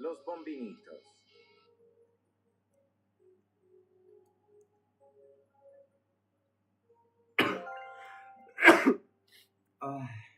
Los bombinitos. เ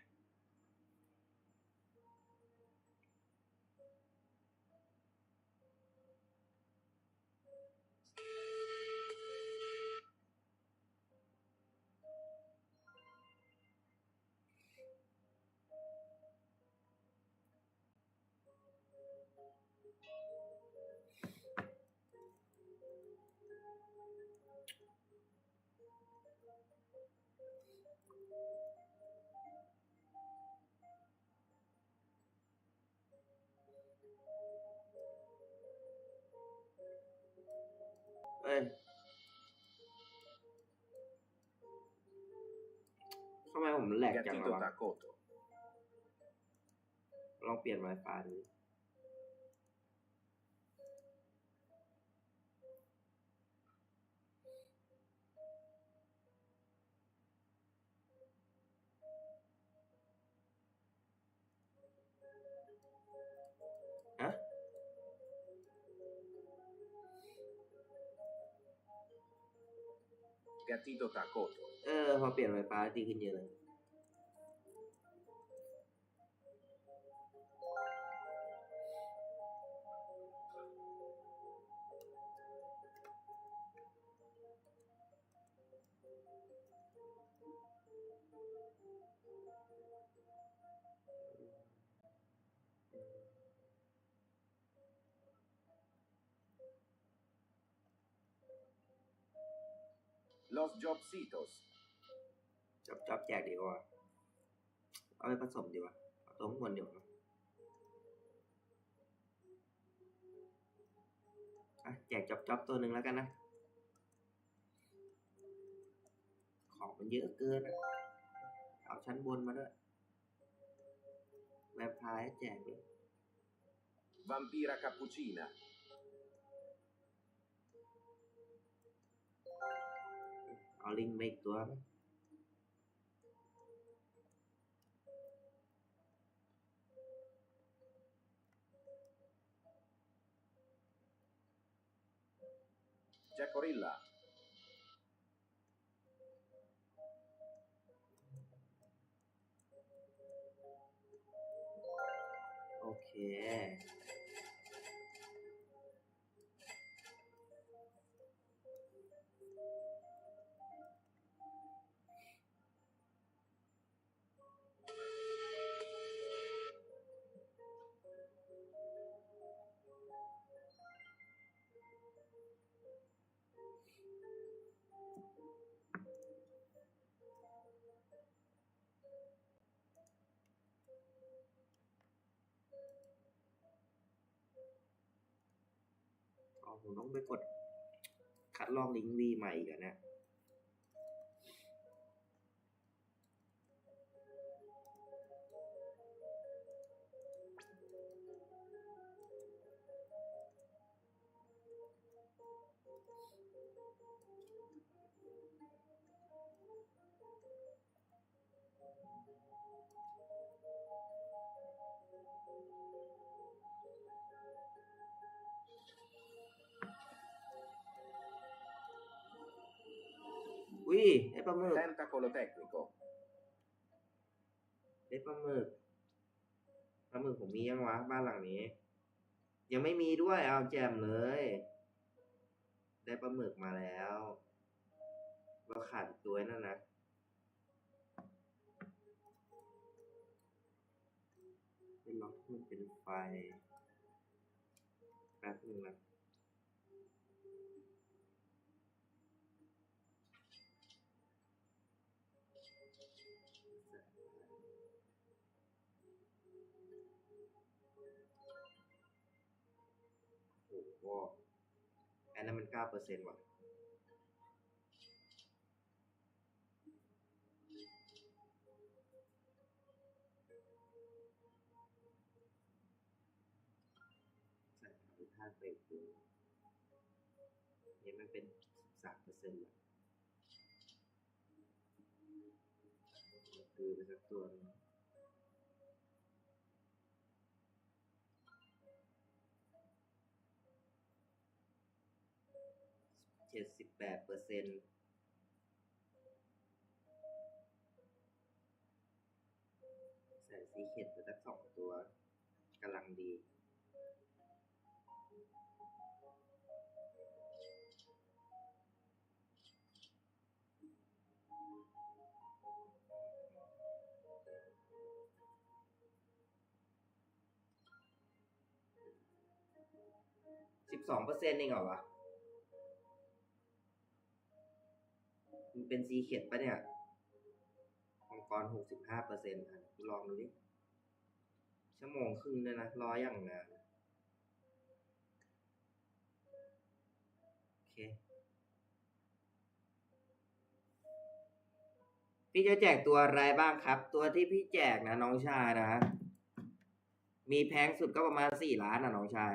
เอ้ยทำไมผมแหลกจัง Gatito วะ Takoto. ลองเปลี่ยน Wi-Fi ดู Gatito Takoto. เออพอเปลี่ Los Jobcitos. จับจับแจกดีกว่า เอาไปผสมดีกว่าเอาตัวข้างบนดีกว่าอะแจกจับจับตัวหนึ่งแล้วกันนะ ของมันเยอะเกินอะเอาชั้นบนมาด้วยแวมไพร์แจกเลย Vampira Cappuccina. เอาลิงมา ผมต้องไปกดคัดลอกลิงก์วีใหม่ก่อนนะ อุ้ยได้ปลาหมึก Tentacolo tecnico. ได้ปลาหมึกปลาหมึกผมมียังวะบ้านหลังนี้ ยังไม่มีด้วยเอาแจมเลย ได้ปลาหมึกมาแล้วเราขาดอีกตัวนั่นนะเป็นล็อกที่มันเป็นไฟแป๊บนึงนะ โอ้โหอันนั้นมันเก้าเปอร์เซ็นต์ว่ะใส่ขาทุกท่านไปอีกตัวนี่มันเป็นสิบสามเปอร์เซ็นต์ละคือไปสักตัวนึง เจ็ดสิบแปดเปอร์เซ็นใส่ซีเค็ดไปสักสองตัวกำลังดี สิบสองเปอร์เซ็นต์เองเหรอวะ มันเป็นซีเข็ดปะเนี่ยมังกรหกสิบห้าเปอร์เซ็นต์อะลองดูดิ ชั่วโมงครึ่งเลยนะ รออย่างนานโอเค พี่จะแจกตัวอะไรบ้างครับ ตัวที่พี่แจกนะน้องชายนะ มีแพงสุดก็ประมาณสี่ล้านนะน้องชาย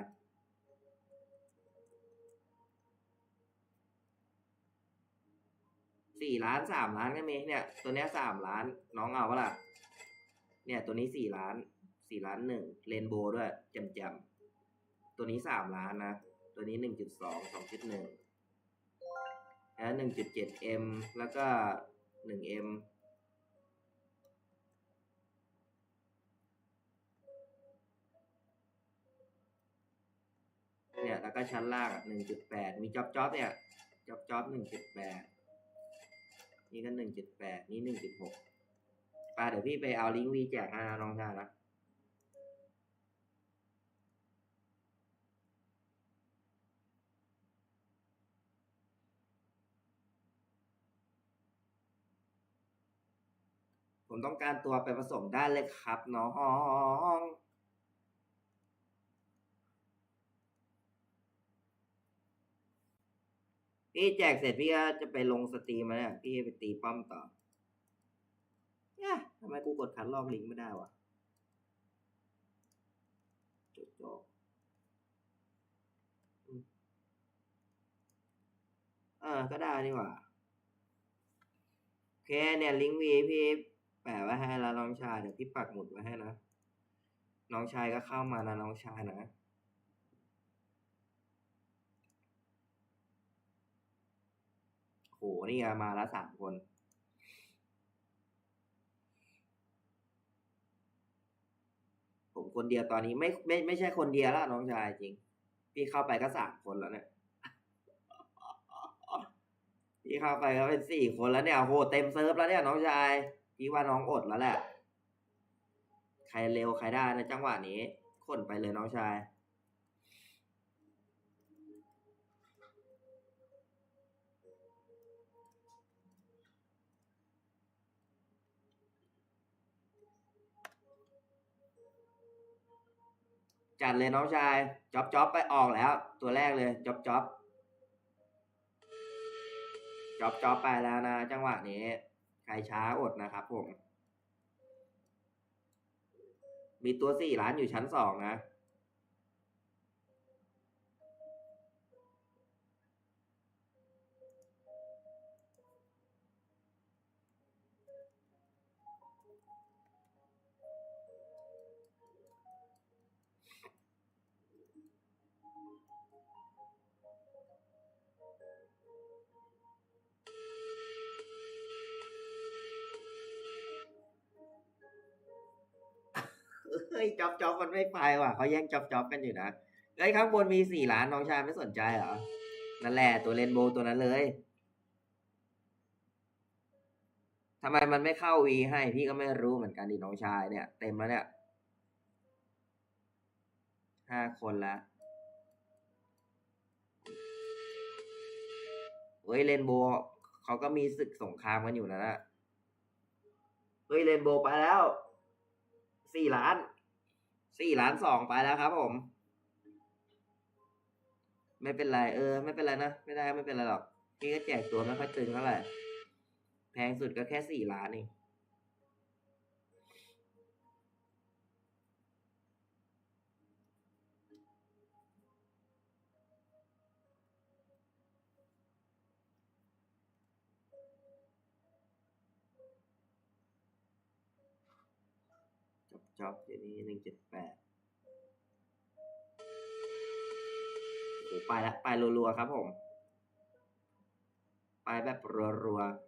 สี่ล้านสามล้านก็มีเนี่ย ตัวเนี้ยสามล้านน้องเอาปะล่ะเนี่ยตัวนี้สี่ล้านสี่ล้านหนึ่งเรนโบว์ด้วยแจมแจมๆตัวนี้สามล้านนะ ตัวนี้หนึ่งจุดสองสองจุดหนึ่งแล้วหนึ่งจุดเจ็ดเอ็มแล้วก็หนึ่งเอ็มเนี่ยแล้วก็ชั้นล่างหนึ่งจุดแปดมีจ็อบจ็อบเนี่ยจ็อบจ็อบหนึ่งจุดแปด นี่ก็หนึ่งจุดแปดนี่หนึ่งจุดหกปาเดี๋ยวพี่ไปเอาลิงก์วีแจกให้นะน้องชายนะผมต้องการตัวไปผสมได้เลยครับน้อง พี่แจกเสร็จพี่ก็จะไปลงสตรีมมาเนี่ยพี่ไปตีป้อมต่อเนี่ยทำไมกูกดคัดลอกลิงก์ไม่ได้วะจดจบอืมเออ ก็ได้นี่หว่าโอเคเนี่ยลิงก์วีพี่แปะไว้ให้แล้วน้องชายเดี๋ยวพี่ปักหมุดไว้ให้นะ น้องชายก็เข้ามานะน้องชายนะ โหนี่มาล้วสามคน ผมคนเดียวตอนนี้ไม่ไม่ไม่ใช่คนเดียวแล้วน้องชายจริง พี่เข้าไปก็สามคนแล้วเนี่ยพี่เข้าไปก็เป็นสี่คนแล้วเนี่ยโหเต็มเซิร์ฟแล้วเนี่ยน้องชายพี่ว่าน้องอดแล้วแหละ ใครเร็วใครได้ในจังหวะนี้คนไปเลยน้องชาย จัดเลยน้องชายจ็อบจ็อบไปออกแล้ว ตัวแรกเลยจ็อบจ็อบจ็อบจ็อบไปแล้วนะ จังหวะนี้ ใครช้าอดนะครับผม มีตัวสี่ล้านอยู่ชั้นสองนะ ฮ้ยจ็อบจ็อบมันไม่ไปว่ะเขาแย่งจ็อบจ็อบกันอยู่นะเฮ้ข้างบนมีสี่ล้านน้องชายไม่สนใจเหรอ นั่นแหละตัวเรนโบว์ตัวนั้นเลยทำไมมันไม่เข้าวีให้พี่ก็ไม่รู้เหมือนกันดิน้องชายเนี่ย เต็มแล้วเนี่ยห้าคนละเฮ้ยเรนโบว์เขาก็มีศึกสงครามกันอยู่นะนะเฮ้ยเรนโบว์ไปแล้วสี่ล้าน สี่ล้านสองไปแล้วครับผม ไม่เป็นไร เออ ไม่เป็นไรนะ ไม่ได้ไม่เป็นไรหรอก พี่ก็แจกตัวไม่ค่อยตึงเท่าไหร่ แพงสุดก็แค่สี่ล้านเอง จ็อบเดี๋ยวนี้หนึ่งเจ็ดแปดโอ้ไปละไปรัวๆครับผม ไปแบบรัวๆ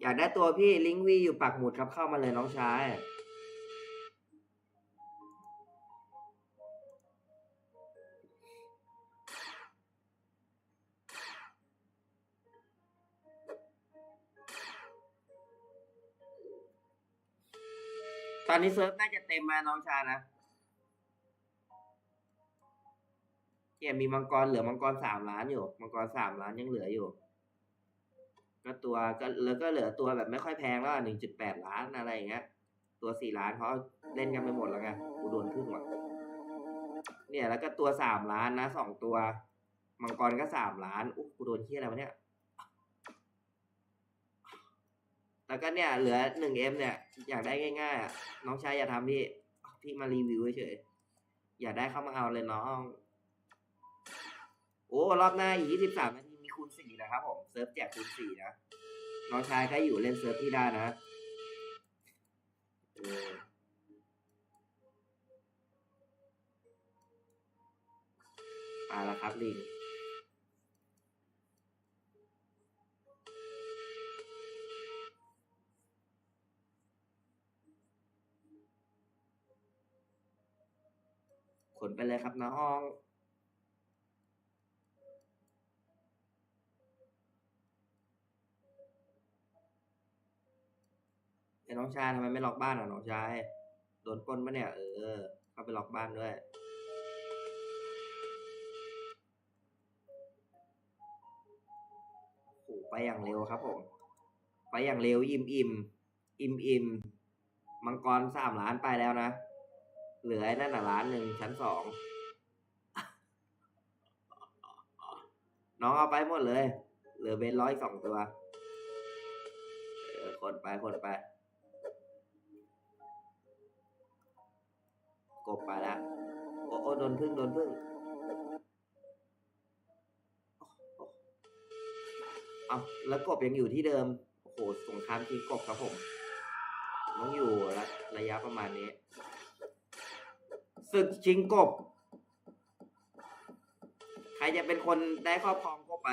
อยากได้ตัวพี่ลิงวีอยู่ปักหมุดครับเข้ามาเลยน้องชาย อนนี้เซิร์ฟน่าจะเต็มมาน้องชานะเนี่ยมีมังกรเหลือมังกรสามล้านอยู่ มังกรสามล้านยังเหลืออยู่ ก็ตัวก็แล้วก็เหลือตัวแบบไม่ค่อยแพงแล้วหนึ่งจุดแปดล้านอะไรอย่างเงี้ย ตัวสี่ล้านเขาเล่นกันไปหมดแล้วไงกูโดนครึ่งว่ะเนี่ยแล้วก็ตัวสามล้านนะสองตัว มังกรก็สามล้านอุ๊กูโดนเที่ยอะไรวะเนี่ย แล้วก็เนี่ยเหลือหนึ่งเอ็มเนี่ย อยากได้ง่ายๆอะน้องชายอย่าทำพี่ พี่มารีวิวเฉยอยากได้เข้ามาเอาเลยน้อง โอ้รอบหน้าอีกยี่สิบสามนาทีมีคูณสี่นะครับผมเซิร์ฟแจกคูณสี่นะน้องชายก็อยู่เล่นเซิร์ฟที่ได้นะออมาแล้วครับลิง ไปเลยครับน้อง ไอ้น้องชายทำไมไม่ล็อกบ้านอะน้องชาย โดนปล้นปะเนี่ย เออ เข้าไปล็อกบ้านด้วยโอ้โหไปอย่างเร็วครับผม ไปอย่างเร็วอิ่มอิ่มอิ่มอิ่มมังกรสามล้านไปแล้วนะ เหลือไอ้นั่นน่ะล้านหนึ่งชั้นสองน้องเอาไปหมดเลย เหลือเบนร้อยสองตัวคนไปคนไป กบไปแล้วโอ้โอโดนพึ่งโดนพึ่งเอาแล้วกบยังอยู่ที่เดิม โอ้โหสงครามชิงกบครับผม ต้องอยู่ระยะประมาณนี้ ศึกชิงกบ ใครจะเป็นคนได้ครอบครองก็ไป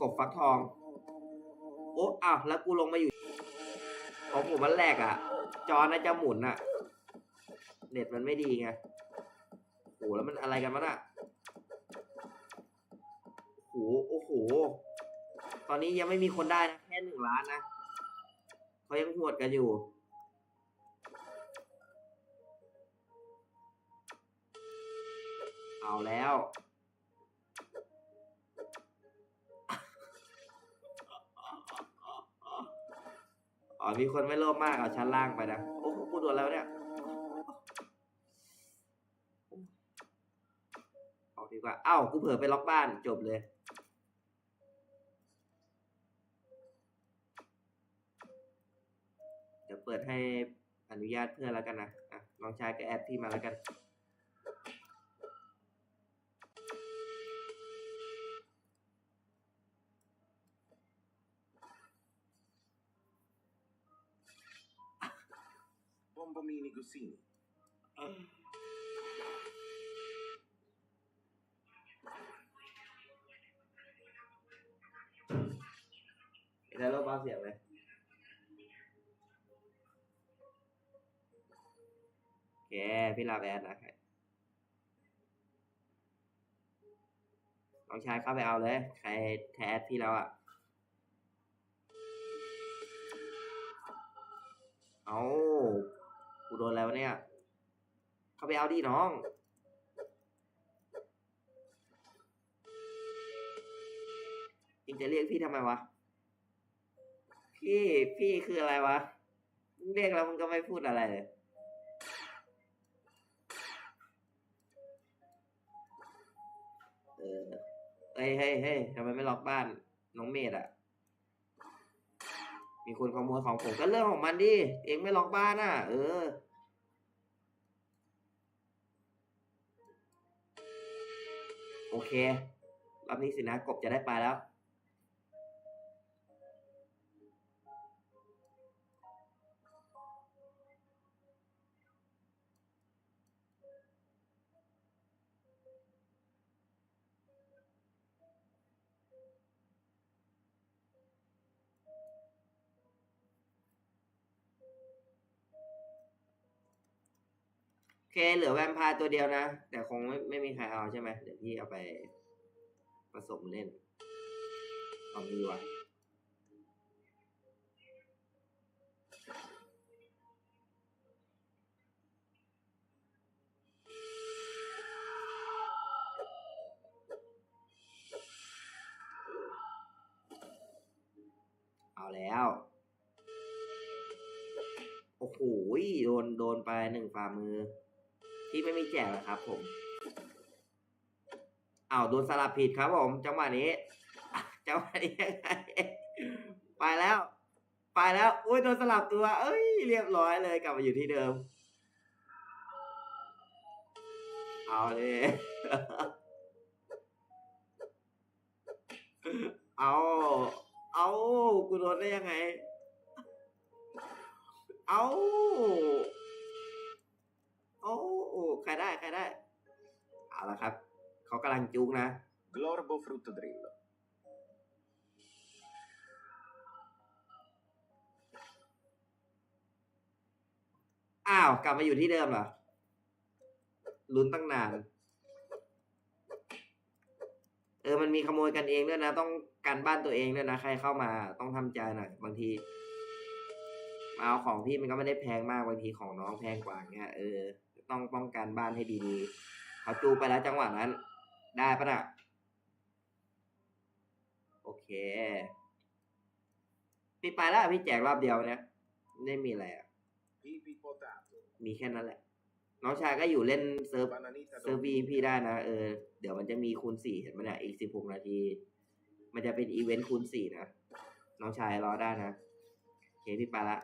กบฟักทอง โอ้อ้าวแล้วกูลงมาอยู่ ของผมมันแรกอะจอน่าจะหมุนอะเน็ตมันไม่ดีไงโอ้แล้วมันอะไรกันวะน่ะโอ้โหโอ้โห ตอนนี้ยังไม่มีคนได้นะ แค่หนึ่งล้านนะเขายังหวดกันอยู่ เอาแล้ว อ๋อ มีคนไม่โลภมากเอาชั้นล่างไปนะ โอ้โหกูโดนแล้วเนี่ย ออกดีกว่า เอ้า กูเผลอไปล็อกบ้านจบเลย เดี๋ยวเปิดให้อนุญาตเพื่อนแล้วกันนะอะน้องชายก็แอดพี่มาแล้วกัน Bombomini Gussini. แล้วเราเบาเสียงเลยโอเคพี่ลาแอดนะน้องชายเข้าไปเอาเลย ใครแทแอดพี่แล้วอะ เอา กูโดนแล้วเนี่ย เข้าไปเอาดิน้องอิงจะเรียกพี่ทำไมวะ พี่พี่คืออะไรวะ เรียกแล้วมึงก็ไม่พูดอะไรเลยเออเฮ้ยเฮ้ยเฮ้ยทำไมไม่ล็อกบ้าน น้องเมดอะ มีคนขโมยของผมก็เรื่องของมันดิ เองไม่ล็อกบ้านอะ เออ โอเค รอบนี้สินะกบจะได้ไปแล้ว เคเหลือแวมพร์ตัวเดียวนะ แต่คงไม่ไม่มีใครเอาใช่ไหมเดี๋ยวพี่เอาไปผสมเล่นเอามีวะเอาแล้ว โอ้โหโดน โดนไปหนึ่งฝ่ามือ ที่ไม่มีแจกหรอครับผมอ้าวโดนสลับผิดครับผมจังหวะนี้จังหวะนี้ยังไงไปแล้ว ไปแล้วอุ้ยโดนสลับตัว เอ้ย เรียบร้อยเลยกลับมาอยู่ที่เดิม เอาเลยเอาเอากูโดนได้ยังไง เอา ใครได้ใครได้ เอาละครับ เขากำลังจุกนะ Glorbo Fruttodrillo. อ้าว กลับมาอยู่ที่เดิมเหรอ ลุ้นตั้งนาน เออ มันมีขโมยกันเองด้วยนะ ต้องกันบ้านตัวเองด้วยนะ ใครเข้ามาต้องทำใจหน่อยบางทีมาเอาของพี่มันก็ไม่ได้แพงมากบางทีของน้องแพงกว่าเงี้ยเออ ต้องป้องกันบ้านให้ดีๆเขาจูไปแล้วจังหวะนั้น ได้ปะน่ะโอเคพี่ไปแล้วพี่แจกรอบเดียวเนี่ยไม่มีอะไรอะ Pipi potato. มีแค่นั้นแหละ น้องชายก็อยู่เล่นเซิร์ฟ Bananita เซิร์ฟ dolce. วีพี่ได้นะเออเดี๋ยวมันจะมีคูณสี่เห็นไหมเนี่ยอีกสิบหกนาที มันจะเป็นอีเวนต์คูณสี่นะ น้องชายรอได้นะโอเคพี่ไปละ